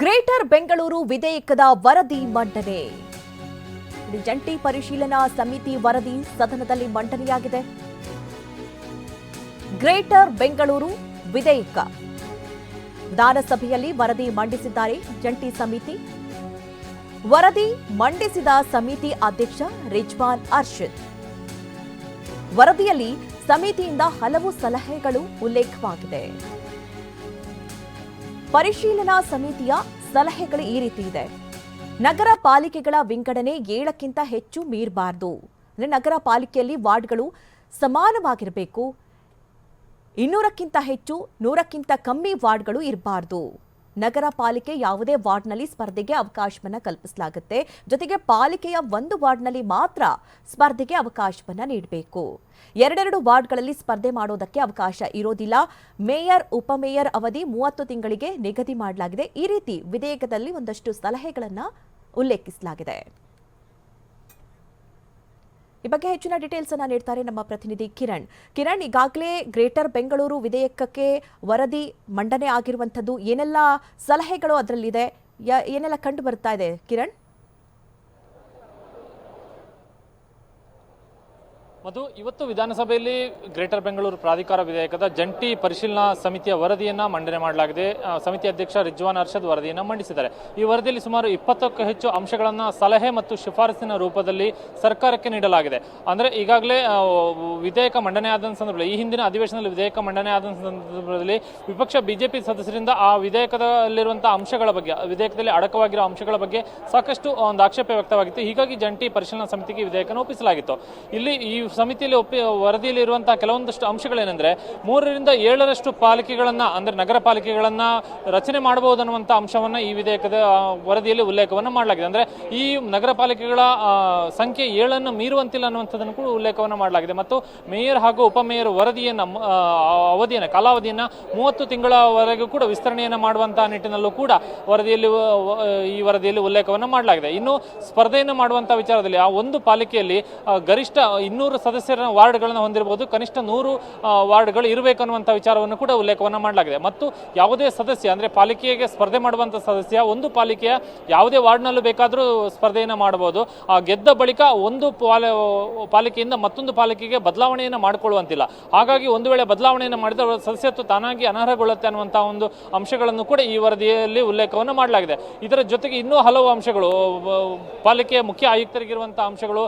Greater Bengaluru ವಿಧೇಯಕದ ವರದಿ ಮಂಡನೆ. ಜಂಟಿ ಪರಿಶೀಲನಾ ಸಮಿತಿ ವರದಿ ಸದನದಲ್ಲಿ ಮಂಡನೆಯಾಗಿದೆ. ಗ್ರೇಟರ್ ಬೆಂಗಳೂರು ವಿಧೇಯಕ. ವಿಧಾನಸಭೆಯಲ್ಲಿ ವರದಿ ಮಂಡಿಸಿದ್ದಾರೆ ಜಂಟಿ ಸಮಿತಿ. ವರದಿ ಮಂಡಿಸಿದ ಸಮಿತಿ ಅಧ್ಯಕ್ಷ ರಿಜ್ವಾನ್ ಅರ್ಷದ್. ವರದಿಯಲ್ಲಿ ಸಮಿತಿಯಿಂದ ಹಲವು ಸಲಹೆಗಳು ಉಲ್ಲೇಖವಾಗಿದೆ. ಪರಿಶೀಲನಾ ಸಮಿತಿಯ ಸಲಹೆಗಳು ಈ ರೀತಿ ಇದೆ. ನಗರ ಪಾಲಿಕೆಗಳ ವಿಂಗಡಣೆ ಏಳಕ್ಕಿಂತ ಹೆಚ್ಚು ಮೀರಬಾರದು. ಅಂದರೆ ನಗರ ಪಾಲಿಕೆಯಲ್ಲಿ ವಾರ್ಡ್ಗಳು ಸಮಾನವಾಗಿರಬೇಕು. ಇನ್ನೂರಕ್ಕಿಂತ ಹೆಚ್ಚು, ನೂರಕ್ಕಿಂತ ಕಮ್ಮಿ ವಾರ್ಡ್ಗಳು ಇರಬಾರ್ದು. ನಗರ ಪಾಲಿಕೆ ಯಾವುದೇ ವಾರ್ಡ್ನಲ್ಲಿ ಸ್ಪರ್ಧೆಗೆ ಅವಕಾಶವನ್ನು ಕಲ್ಪಿಸಲಾಗುತ್ತೆ. ಜೊತೆಗೆ ಪಾಲಿಕೆಯ ಒಂದು ವಾರ್ಡ್ನಲ್ಲಿ ಮಾತ್ರ ಸ್ಪರ್ಧೆಗೆ ಅವಕಾಶವನ್ನು ನೀಡಬೇಕು. ಎರಡೆರಡು ವಾರ್ಡ್ಗಳಲ್ಲಿ ಸ್ಪರ್ಧೆ ಮಾಡೋದಕ್ಕೆ ಅವಕಾಶ ಇರೋದಿಲ್ಲ. ಮೇಯರ್, ಉಪಮೇಯರ್ ಅವಧಿ ಮೂವತ್ತು ತಿಂಗಳಿಗೆ ನಿಗದಿ ಮಾಡಲಾಗಿದೆ. ಈ ರೀತಿ ವಿಧೇಯಕದಲ್ಲಿ ಒಂದಷ್ಟು ಸಲಹೆಗಳನ್ನು ಉಲ್ಲೇಖಿಸಲಾಗಿದೆ. ಈ ಬಗ್ಗೆ ಹೆಚ್ಚಿನ ಡೀಟೇಲ್ಸ್ ಅನ್ನು ನೀಡ್ತಾರೆ ನಮ್ಮ ಪ್ರತಿನಿಧಿ ಕಿರಣ್. ಕಿರಣ್, ಈಗಾಗಲೇ ಗ್ರೇಟರ್ ಬೆಂಗಳೂರು ವಿಧೇಯಕಕ್ಕೆ ವರದಿ ಮಂಡನೆ ಆಗಿರುವಂಥದ್ದು ಏನೆಲ್ಲ ಸಲಹೆಗಳು ಅದರಲ್ಲಿದೆ? ಏನೆಲ್ಲ ಕಂಡು ಬರ್ತಾ ಇದೆ? ಕಿರಣ್? ಮಧು, ಇವತ್ತು ವಿಧಾನಸಭೆಯಲ್ಲಿ ಗ್ರೇಟರ್ ಬೆಂಗಳೂರು ಪ್ರಾಧಿಕಾರ ವಿಧೇಯಕದ ಜಂಟಿ ಪರಿಶೀಲನಾ ಸಮಿತಿಯ ವರದಿಯನ್ನು ಮಂಡನೆ ಮಾಡಲಾಗಿದೆ. ಸಮಿತಿ ಅಧ್ಯಕ್ಷ ರಿಜ್ವಾನ್ ಅರ್ಷದ್ ವರದಿಯನ್ನು ಮಂಡಿಸಿದ್ದಾರೆ. ಈ ವರದಿಯಲ್ಲಿ ಸುಮಾರು ಇಪ್ಪತ್ತಕ್ಕೂ ಹೆಚ್ಚು ಅಂಶಗಳನ್ನು ಸಲಹೆ ಮತ್ತು ಶಿಫಾರಸಿನ ರೂಪದಲ್ಲಿ ಸರ್ಕಾರಕ್ಕೆ ನೀಡಲಾಗಿದೆ. ಅಂದರೆ ಈಗಾಗಲೇ ವಿಧೇಯಕ ಮಂಡನೆ ಆದ ಸಂದರ್ಭದಲ್ಲಿ, ಈ ಹಿಂದಿನ ಅಧಿವೇಶನದಲ್ಲಿ ವಿಧೇಯಕ ಮಂಡನೆ ಆದ ಸಂದರ್ಭದಲ್ಲಿ ವಿಪಕ್ಷ ಬಿಜೆಪಿ ಸದಸ್ಯರಿಂದ ಆ ವಿಧೇಯಕದಲ್ಲಿರುವಂಥ ಅಂಶಗಳ ಬಗ್ಗೆ, ವಿಧೇಯಕದಲ್ಲಿ ಅಡಕವಾಗಿರೋ ಅಂಶಗಳ ಬಗ್ಗೆ ಸಾಕಷ್ಟು ಒಂದು ಆಕ್ಷೇಪ ವ್ಯಕ್ತವಾಗಿತ್ತು. ಹೀಗಾಗಿ ಜಂಟಿ ಪರಿಶೀಲನಾ ಸಮಿತಿಗೆ ವಿಧೇಯಕನ ಒಪ್ಪಿಸಲಾಗಿತ್ತು. ಇಲ್ಲಿ ಈ ಸಮಿತಿಯಲ್ಲಿ ಒಪ್ಪಿ ವರದಿಯಲ್ಲಿ ಇರುವಂತಹ ಕೆಲವೊಂದಷ್ಟು ಅಂಶಗಳೇನೆಂದ್ರೆ ಮೂರರಿಂದ ಏಳರಷ್ಟು ಪಾಲಿಕೆಗಳನ್ನ, ಅಂದ್ರೆ ನಗರ ಪಾಲಿಕೆಗಳನ್ನ ರಚನೆ ಮಾಡಬಹುದು ಅನ್ನುವಂಥ ಅಂಶವನ್ನ ಈ ವಿಧೇಯಕದ ವರದಿಯಲ್ಲಿ ಉಲ್ಲೇಖವನ್ನ ಮಾಡಲಾಗಿದೆ. ಅಂದ್ರೆ ಈ ನಗರ ಪಾಲಿಕೆಗಳ ಸಂಖ್ಯೆ ಏಳನ್ನು ಮೀರುವಂತಿಲ್ಲ ಅನ್ನುವಂಥದ್ದನ್ನು ಕೂಡ ಉಲ್ಲೇಖವನ್ನ ಮಾಡಲಾಗಿದೆ. ಮತ್ತು ಮೇಯರ್ ಹಾಗೂ ಉಪಮೇಯರ್ ವರದಿಯನ್ನ ಅವಧಿಯನ್ನು, ಕಾಲಾವಧಿಯನ್ನ ಮೂವತ್ತು ತಿಂಗಳವರೆಗೂ ಕೂಡ ವಿಸ್ತರಣೆಯನ್ನ ಮಾಡುವಂತಹ ನಿಟ್ಟಿನಲ್ಲೂ ಕೂಡ ವರದಿಯಲ್ಲಿ ಈ ವರದಿಯಲ್ಲಿ ಉಲ್ಲೇಖವನ್ನ ಮಾಡಲಾಗಿದೆ. ಇನ್ನು ಸ್ಪರ್ಧೆಯನ್ನು ಮಾಡುವಂತಹ ವಿಚಾರದಲ್ಲಿ ಆ ಒಂದು ಪಾಲಿಕೆಯಲ್ಲಿ ಗರಿಷ್ಠ ಇನ್ನೂರು ಸದಸ್ಯರ ವಾರ್ಡ್ಗಳನ್ನು ಹೊಂದಿರಬಹುದು. ಕನಿಷ್ಠ ನೂರು ವಾರ್ಡ್ಗಳು ಇರಬೇಕು ಅನ್ನುವಂಥ ವಿಚಾರವನ್ನು ಕೂಡ ಉಲ್ಲೇಖವನ್ನು ಮಾಡಲಾಗಿದೆ. ಮತ್ತು ಯಾವುದೇ ಸದಸ್ಯ, ಅಂದರೆ ಪಾಲಿಕೆಗೆ ಸ್ಪರ್ಧೆ ಮಾಡುವಂಥ ಸದಸ್ಯ, ಒಂದು ಪಾಲಿಕೆಯ ಯಾವುದೇ ವಾರ್ಡ್ನಲ್ಲೂ ಬೇಕಾದರೂ ಸ್ಪರ್ಧೆಯನ್ನು ಮಾಡಬಹುದು. ಗೆದ್ದ ಬಳಿಕ ಒಂದು ಪಾಲ, ಪಾಲಿಕೆಯಿಂದ ಮತ್ತೊಂದು ಪಾಲಿಕೆಗೆ ಬದಲಾವಣೆಯನ್ನು ಮಾಡಿಕೊಳ್ಳುವಂತಿಲ್ಲ. ಹಾಗಾಗಿ ಒಂದು ವೇಳೆ ಬದಲಾವಣೆಯನ್ನು ಮಾಡಿದ ಸದಸ್ಯತ್ವ ತಾನಾಗಿ ಅನರ್ಹಗೊಳ್ಳುತ್ತೆ ಅನ್ನುವಂಥ ಒಂದು ಅಂಶಗಳನ್ನು ಕೂಡ ಈ ವರದಿಯಲ್ಲಿ ಉಲ್ಲೇಖವನ್ನು ಮಾಡಲಾಗಿದೆ. ಇದರ ಜೊತೆಗೆ ಇನ್ನೂ ಹಲವು ಅಂಶಗಳು ಪಾಲಿಕೆಯ ಮುಖ್ಯ ಆಯುಕ್ತರಿಗಿರುವಂಥ ಅಂಶಗಳು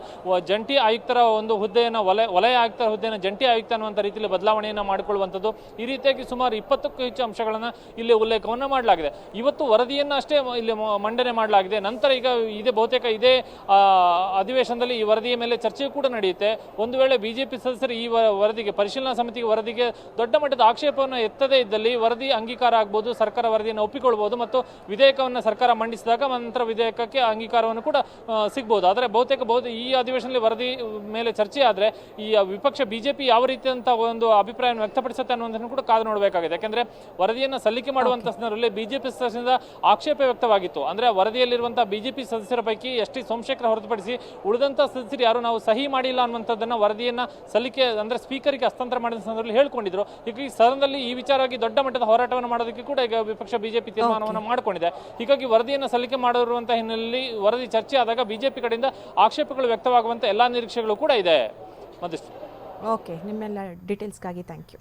ಜಂಟಿ ಆಯುಕ್ತರ ಒಂದು ಹುದ್ದೆಯನ್ನು ವಲಯ ವಲಯ ಆಯುಕ್ತರ ಹುದ್ದೆಯನ್ನು ಜಂಟಿ ಆಯುಕ್ತ ಅನ್ನುವಂಥ ರೀತಿಯಲ್ಲಿ ಬದಲಾವಣೆಯನ್ನು ಮಾಡಿಕೊಳ್ಳುವಂಥದ್ದು ಈ ರೀತಿಯಾಗಿ ಸುಮಾರು ಇಪ್ಪತ್ತಕ್ಕೂ ಹೆಚ್ಚು ಅಂಶಗಳನ್ನು ಇಲ್ಲಿ ಉಲ್ಲೇಖವನ್ನು ಮಾಡಲಾಗಿದೆ. ಇವತ್ತು ವರದಿಯನ್ನು ಅಷ್ಟೇ ಇಲ್ಲಿ ಮಂಡನೆ ಮಾಡಲಾಗಿದೆ. ನಂತರ ಈಗ ಇದೇ ಬಹುತೇಕ ಇದೇ ಅಧಿವೇಶನದಲ್ಲಿ ಈ ವರದಿಯ ಮೇಲೆ ಚರ್ಚೆ ಕೂಡ ನಡೆಯುತ್ತೆ. ಒಂದು ವೇಳೆ ಬಿಜೆಪಿ ಸದಸ್ಯರು ಈ ವರದಿಗೆ, ಪರಿಶೀಲನಾ ಸಮಿತಿಗೆ ವರದಿಗೆ ದೊಡ್ಡ ಮಟ್ಟದ ಆಕ್ಷೇಪವನ್ನು ಎತ್ತದೇ ಇದ್ದಲ್ಲಿ ವರದಿ ಅಂಗೀಕಾರ ಆಗ್ಬೋದು, ಸರ್ಕಾರ ವರದಿಯನ್ನು ಒಪ್ಪಿಕೊಳ್ಬೋದು ಮತ್ತು ವಿಧೇಯಕವನ್ನು ಸರ್ಕಾರ ಮಂಡಿಸಿದಾಗ ನಂತರ ವಿಧೇಯಕಕ್ಕೆ ಅಂಗೀಕಾರವನ್ನು ಕೂಡ ಸಿಗ್ಬೋದು. ಆದರೆ ಬಹುತೇಕ ಬಹು ಈ ಅಧಿವೇಶನದಲ್ಲಿ ವರದಿ ಮೇಲೆ ಚರ್ಚೆ ಆದರೆ ಈ ವಿಪಕ್ಷ ಬಿಜೆಪಿ ಯಾವ ರೀತಿಯಂತ ಒಂದು ಅಭಿಪ್ರಾಯವನ್ನು ವ್ಯಕ್ತಪಡಿಸುತ್ತೆ ಅನ್ನೋದನ್ನು ಕೂಡ ಕಾದು ನೋಡಬೇಕಾಗಿದೆ. ಯಾಕಂದ್ರೆ ವರದಿಯನ್ನು ಸಲ್ಲಿಕೆ ಮಾಡುವಂತ ಸಂದರ್ಭದಲ್ಲಿ ಬಿಜೆಪಿ ಸದಸ್ಯರಿಂದ ಆಕ್ಷೇಪ ವ್ಯಕ್ತವಾಗಿತ್ತು. ಅಂದ್ರೆ ವರದಿಯಲ್ಲಿರುವಂತಹ ಬಿಜೆಪಿ ಸದಸ್ಯರ ಪೈಕಿ ಎಸ್ ಟಿ ಸೋಮಶೇಖರ್ ಹೊರತುಪಡಿಸಿ ಉಳಿದಂತ ಸದಸ್ಯರು ಯಾರು ನಾವು ಸಹಿ ಮಾಡಿಲ್ಲ ಅನ್ನುವಂಥದ್ದನ್ನು ವರದಿಯನ್ನ ಸಲ್ಲಿಕೆ ಅಂದ್ರೆ ಸ್ಪೀಕರ್ಗೆ ಹಸ್ತಾಂತರ ಮಾಡಿದ ಸಂದರ್ಭದಲ್ಲಿ ಹೇಳ್ಕೊಂಡಿದ್ರು. ಹೀಗಾಗಿ ಸದನದಲ್ಲಿ ಈ ವಿಚಾರವಾಗಿ ದೊಡ್ಡ ಮಟ್ಟದ ಹೋರಾಟವನ್ನು ಮಾಡೋದಕ್ಕೆ ಕೂಡ ಈಗ ವಿಪಕ್ಷ ಬಿಜೆಪಿ ತೀರ್ಮಾನವನ್ನು ಮಾಡಿಕೊಂಡಿದೆ. ಹೀಗಾಗಿ ವರದಿಯನ್ನು ಸಲ್ಲಿಕೆ ಮಾಡಿರುವಂತಹ ಹಿನ್ನೆಲೆಯಲ್ಲಿ ವರದಿ ಚರ್ಚೆ ಆದಾಗ ಬಿಜೆಪಿ ಕಡೆಯಿಂದ ಆಕ್ಷೇಪಗಳು ವ್ಯಕ್ತವಾಗುವಂತ ಎಲ್ಲಾ ನಿರೀಕ್ಷೆಗಳು ಕೂಡ ಇದೆ. ಮಧುಶ್ರೀ ಓಕೆ ನಿಮ್ಮೆಲ್ಲ ಡೀಟೇಲ್ಸ್ಗಾಗಿ ಥ್ಯಾಂಕ್ ಯು